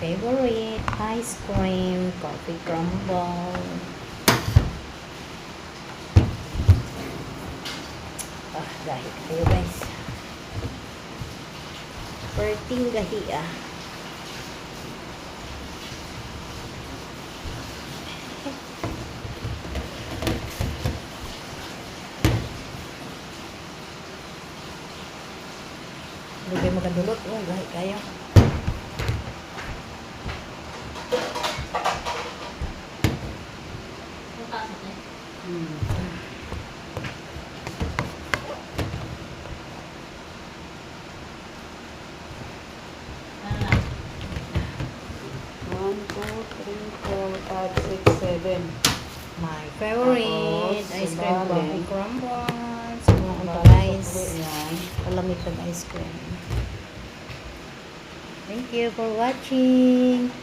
favorite ice cream, coffee crumble. Ah, gahi kayo guys. Perting gahi ah. Hindi kayo makadulot. Oh, gahi kayo. One two three four five six seven. My favorite oh, ice cream po. crumbles, crumbons. Ang palays. Palamig ng ice cream. Thank you for watching.